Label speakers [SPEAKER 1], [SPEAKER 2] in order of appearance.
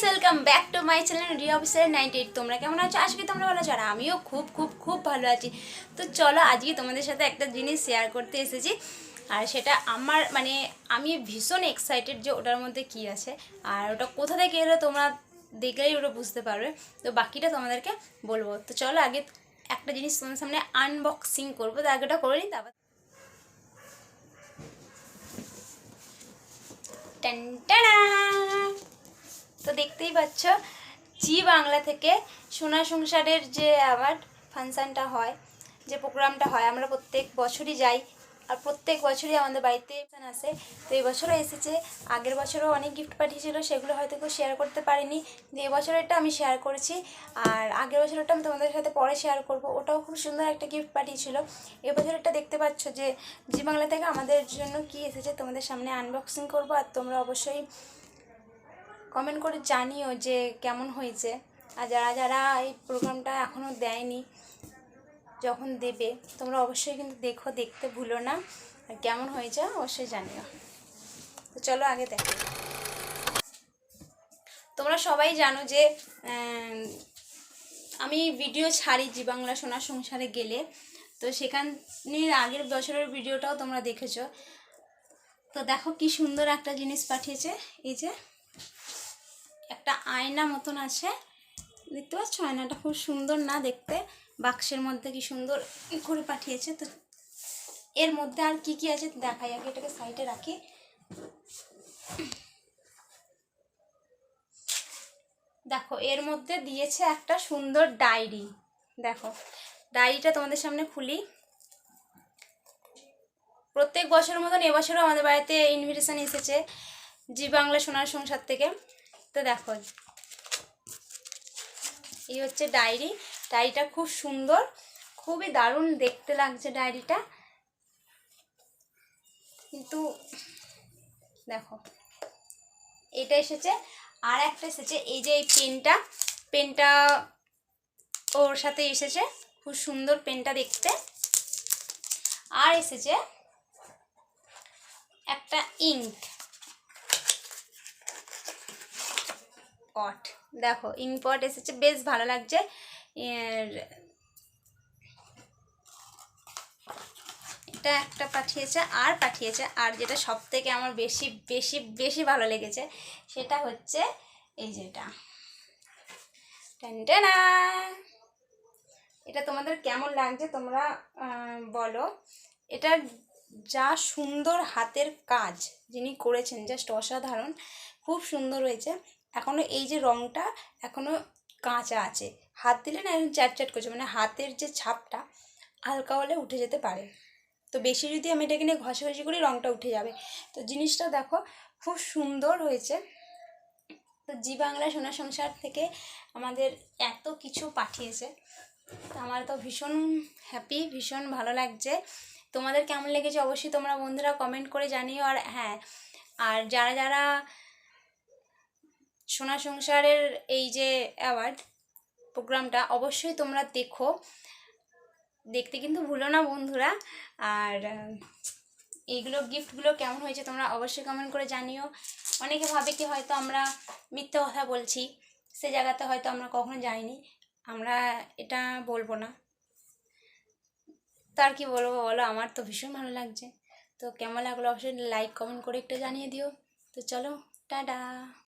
[SPEAKER 1] Guys welcome back to my channel Riya officer ninety eight তোমরা কেমন আছো? আজকে তোমরা ভালো আছো। আর আমিও খুব খুব খুব ভালো আছি। তো চলো আজকে তোমাদের সাথে একটা জিনিস শেয়ার করতে এসেছি। আর সেটা আমার মানে আমি ভীষণ এক্সাইটেড যে ওটার মধ্যে কি আছে। আর ওটা কোথা থেকে এলো তোমরা দেখলেই ওটা বুঝতে পারবে। তো বাকিটা তোমাদেরকে বলব। তো চলো আগে একটা জিনিস তোমাদের সামনে আনবক্সিং করব। তো আগে ওটা করে নিই, তারপর টান, টানা! তো দেখতেই পাচ্ছ, জি বাংলা থেকে সোনা সংসারের যে অ্যাওয়ার্ড ফাংশানটা হয়, যে প্রোগ্রামটা হয়, আমরা প্রত্যেক বছরই যাই, আর প্রত্যেক বছরই আমাদের বাড়িতে আসে। তো এই বছরও এসেছে, আগের বছরও অনেক গিফট পাঠিয়েছিল, সেগুলো হয়তো কেউ শেয়ার করতে পারিনি যে এবছরেরটা আমি শেয়ার করেছি, আর আগের বছরটা আমি তোমাদের সাথে পরে শেয়ার করব, ওটাও খুব সুন্দর একটা গিফট পাঠিয়েছিল। এবছরেরটা দেখতে পাচ্ছ যে, জি বাংলা থেকে আমাদের জন্য কি এসেছে, তোমাদের সামনে আনবক্সিং করব, আর তোমরা অবশ্যই কমেন্ট করে জানিও যে কেমন হয়েছে। আর যারা যারা এই প্রোগ্রামটা এখনও দেয়নি, যখন দেবে, তোমরা অবশ্যই কিন্তু দেখো, দেখতে ভুলো না। আর কেমন হয়েছে অবশ্যই জানিও। তো চলো আগে দেখো। তোমরা সবাই জানো যে আমি ভিডিও ছাড়ি জি বাংলা সোনার সংসারে গেলে। তো সেখানের আগের বছরের ভিডিওটাও তোমরা দেখেছ। তো দেখো কি সুন্দর একটা জিনিস পাঠিয়েছে। এই যে একটা আয়না মতন আছে। দেখতে পাচ্ছ? আয়নাটা খুব সুন্দর না দেখতে? বাক্সের মধ্যে কি সুন্দর করে পাঠিয়েছে। তো এর মধ্যে আর কি কি আছে দেখাই আগে, এটাকে সাইডে রাখি। দেখো, এর মধ্যে দিয়েছে একটা সুন্দর ডায়েরি। দেখো, ডায়েরিটা তোমাদের সামনে খুলি। প্রত্যেক বছরের মতন এবছরও আমাদের বাড়িতে ইনভিটেশান এসেছে, জি বাংলা সোনার সংসার থেকে। তো দেখো, এই হচ্ছে ডায়েরি। ডায়েরিটা খুব সুন্দর, খুবই দারুণ দেখতে লাগছে ডায়েরিটা। কিন্তু দেখো, এটা এসেছে, আর একটা এসেছে, এই যে এই পেনটা পেনটা ওর সাথে এসেছে, খুব সুন্দর পেনটা দেখতে। আর এসেছে একটা ইঙ্ক। পট দেখো ইঙ্ক পট এসেছে, বেশ ভালো লাগছে। এটা একটা পাঠিয়েছে, আর পাঠিয়েছে, আর যেটা সব থেকে আমার বেশি বেশি বেশি ভালো লেগেছে, সেটা হচ্ছে এই যেটা এটা। তোমাদের কেমন লাগছে তোমরা বলো। এটা যা সুন্দর হাতের কাজ যিনি করেছেন, জাস্ট অসাধারণ, খুব সুন্দর হয়েছে। এখনও এই যে রঙটা এখনও কাঁচা আছে। হাত দিলে না চ্যাট চ্যাট করছে মানে হাতের যে ছাপটা হালকা হলে উঠে যেতে পারে। তো বেশি যদি আমি এটাকে নিয়ে ঘষাঘষি করি রঙটা উঠে যাবে। তো জিনিসটা দেখো খুব সুন্দর হয়েছে। তো জি বাংলা সোনা সংসার থেকে আমাদের এত কিছু পাঠিয়েছে। তো আমার তো ভীষণ হ্যাপি ভীষণ ভালো লাগছে। তোমাদের কেমন লেগেছে অবশ্যই তোমরা বন্ধুরা কমেন্ট করে জানিও। আর হ্যাঁ আর যারা যারা সোনা সংসারের এই যে অ্যাওয়ার্ড প্রোগ্রামটা অবশ্যই তোমরা দেখো। দেখতে কিন্তু ভুলো না বন্ধুরা। আর এইগুলো গিফটগুলো কেমন হয়েছে তোমরা অবশ্যই কমেন্ট করে জানিও। অনেকে ভাবে কি হয়তো আমরা মিথ্যে কথা বলছি, সে জায়গাতে হয়তো আমরা কখনো যাইনি। আমরা এটা বলব না। তার কি বলব বলো? আমার তো ভীষণ ভালো লাগছে। তো কেমন লাগল অবশ্যই লাইক কমেন্ট করে একটু জানিয়ে দিও। তো চলো, টাটা।